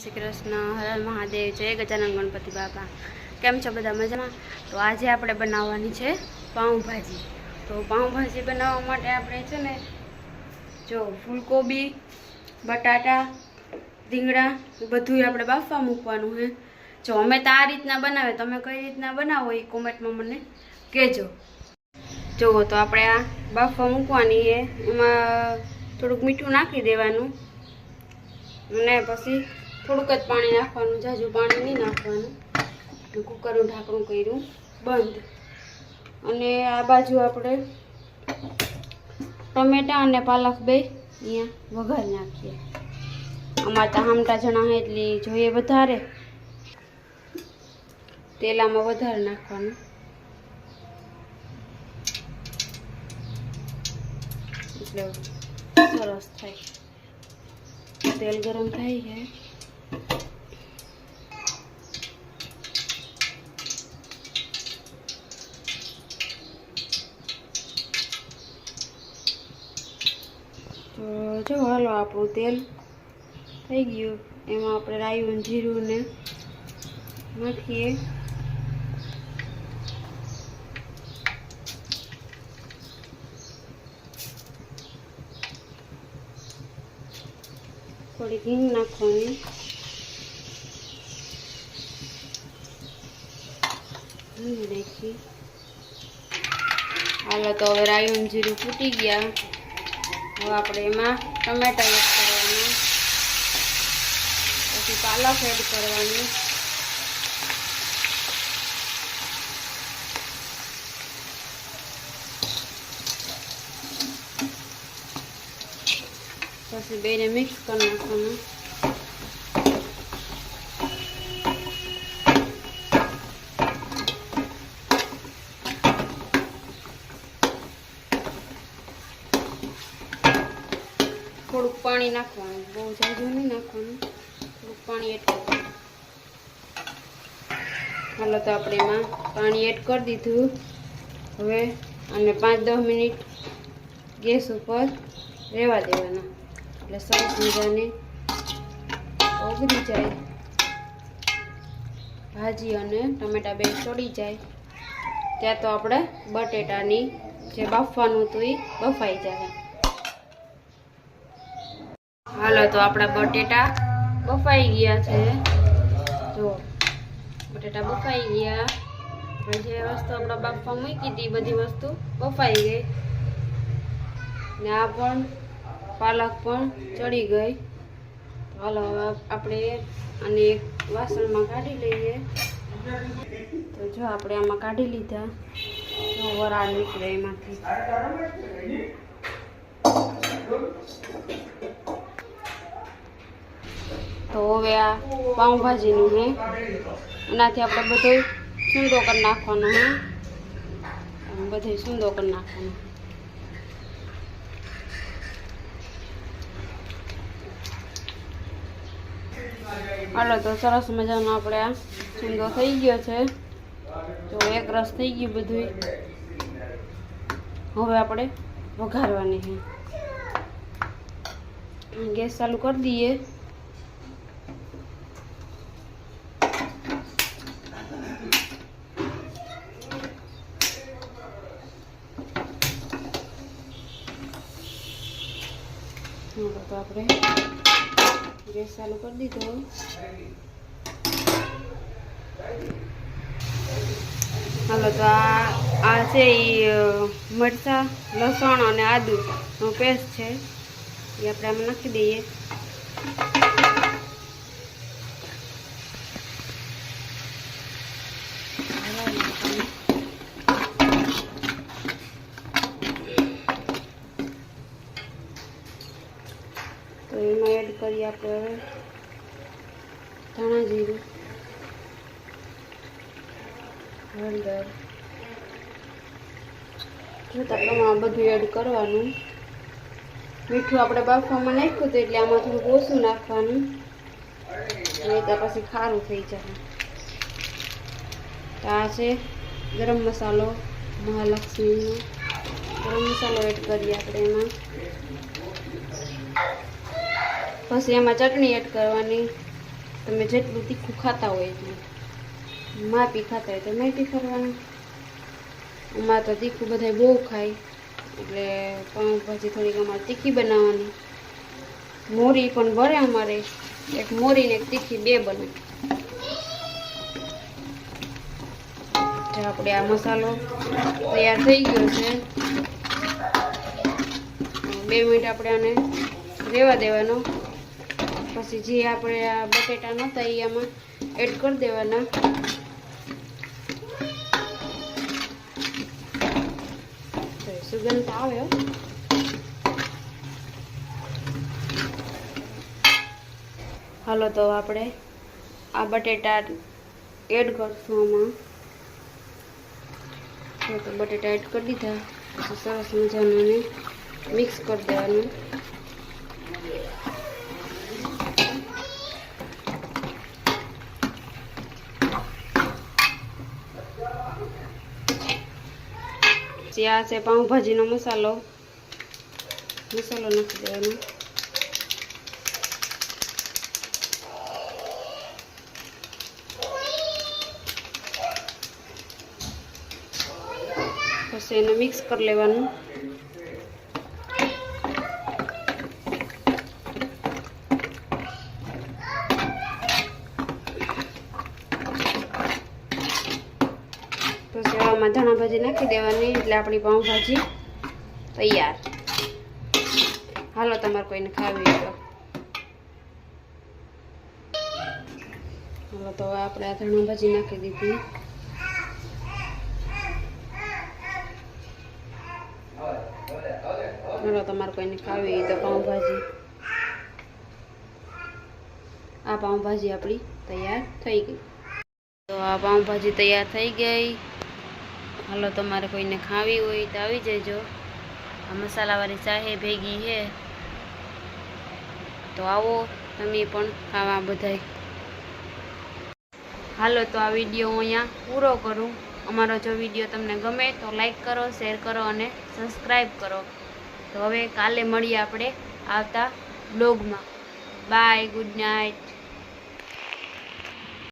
શ્રી કૃષ્ણ, હર મહાદેવ, જય ગજાનંદ ગણપતિ બાપા. કેમ છો બધા મજામાં? તો આજે આપણે બનાવવાની છે પાઉંભાજી. તો પાઉંભાજી બનાવવા માટે આપણે છે ને, જો ફૂલકોબી, બટાટા, રીંગણા બધું આપણે બાફવા મૂકવાનું છે. જો અમે તો આ રીતના બનાવે, તમે કઈ રીતના બનાવો એ કોમેન્ટમાં મને કહેજો. જુઓ તો આપણે આ બાફવા મૂકવાની છે. એમાં થોડુંક મીઠું નાખી દેવાનું. અને પછી થોડુંક જ પાણી નાખવાનું, જાજુ પાણી નહીં નાખવાનું. કુકરનું ઢાંકણું કર્યું, બંધ. અને આ બાજુ આપણે ટમેટા અને પાલક બે અહીંયા વઘાર નાખીએ. અમારે તો આમટા જણા હોય એટલે જોઈએ વધારે. તેલામાં વધારે નાખવાનું. એટલે સરસ થાય. તેલ ગરમ થાય જાય તો જો હાલો આપણું તેલ થઈ ગયું. એમાં આપણે રાયું જીરું ને નાખીએ. થોડી હિંગ નાખવાની. હિંગ નાખી હાલો તો હવે રાયું જીરું ફૂટી ગયા. હવે આપણે એમાં ટમેટા એડ કરવાના. પછી પાલક એડ કરવાની. પછી બેને મિક્સ કરી નાખવાનું. થોડુંક પાણી નાખવાનું, બહુ જાજુ નહીં નાખવાનું, થોડુંક પાણી એડ કરવાનું. હાલો તો આપણે એમાં પાણી એડ કરી દીધું. હવે અને પાંચ દસ મિનિટ ગેસ ઉપર રહેવા દેવાના. એટલે સરસ મજાને ઓગળી જાય. ભાજી અને ટમેટા બે છોડી જાય. ત્યાં તો આપણે બટેટાની જે બાફવાનું હતું એ બફાઈ જાય. હાલો, તો આપણા બટેટા બફાઈ ગયા છે. જો, બટેટા બફાઈ ગયા. જે વસ્તુ આપણે બાફવા મૂકી હતી બધી વસ્તુ બફાઈ ગઈ. ને આ પણ પાલક પણ ચડી ગઈ. તો હાલો આપણે અને એક વાસણમાં કાઢી લઈએ. તો જો, આપણે આમાં કાઢી લીધા. જો, વરાળ નીકળે એમાંથી. તો હવે આ પાઉંભાજીનું હે. એનાથી આપણે બધો સૂંદો કરી નાખવાનો હે. બધું સૂંદો કરી નાખવાનો. હાલો, તો સરસ મજાનો આપણે આ સૂંદો થઈ ગયો છે. તો એક રસ થઈ ગયું બધું હવે આપણે વઘારવાની છે ગેસ ચાલુ કરી દઈએ ચાલો તો આપણે ગેસ ચાલુ કરી દીધો. હાલો તો આ આ છે એ મરચાં, લસણ અને આદુનો પેસ્ટ છે. એ આપણે આમાં નાખી દઈએ તો એમાં એડ કરીએ આપણે હવે. ધાણા જીરું. હળદર. જોતા પ્રમાણ બધું એડ કરવાનું. મીઠું આપણે બાફવામાં નાખ્યું હતું એટલે આમાં થોડું ઓછું નાખવાનું. નહીં પછી ખારું થઈ જાય આ છે ગરમ મસાલો મહાલક્ષ્મીનો. ગરમ મસાલો એડ કરીએ આપણે એમાં. પછી એમાં ચટણી એડ કરવાની. તમે જેટલું તીખું ખાતા હોય એટલું. માપી ખાતા હોય તો માપી કરવાનું. અમારે તો તીખું બધા બહુ ખાય. એટલે પાઉંભાજી થોડીક અમારે તીખી બનાવવાની. મોરી પણ ભરે અમારે. એક મોરી ને એક તીખી બે બને આપણે આ મસાલો તૈયાર થઈ ગયો છે. બે મિનિટ આપણે આને રેવા દેવાનો. પછી જે આપણે આ બટેટા નહોતા એ આમાં એડ કરી દેવાના. સુગંધ આવે. હાલો તો આપણે આ બટેટા એડ કરશું આમાં. તો બટેટા એડ કરી દીધા. સરસ મજાનું મિક્સ કરી દેવાનું. પછી આ છે પાઉંભાજીનો મસાલો મસાલો નાખી દેવાનો. પછી એને મિક્સ કરી લેવાનું. પછી ધાણા ભાજી નાખી દેવાની એટલે આપણી પાઉંભાજી તૈયાર. હાલો, તમારે કોઈને ખાવી તો. હાલો, તો આપણે આ ધાણા ભાજી નાખી દીધી. તમારે કોઈને ખાવી તો પાઉંભાજી. આ પાઉંભાજી આપણી તૈયાર થઈ ગઈ. તો આ પાઉંભાજી તૈયાર થઈ ગઈ. હાલો, તમારે કોઈને ખાવી હોય તો આવી જજો. આ મસાલાવાળી ચાહે ભેગી છે તો આવો, તમે પણ ખાવા બધાય. હાલો, તો આ વીડિયો હું અહીંયા પૂરો કરું. અમારો જો વીડિયો તમને ગમે તો લાઈક કરો, શેર કરો અને સબસ્ક્રાઈબ કરો. તો હવે કાલે મળીએ આપણે આવતા બ્લોગમાં. Bye, good night.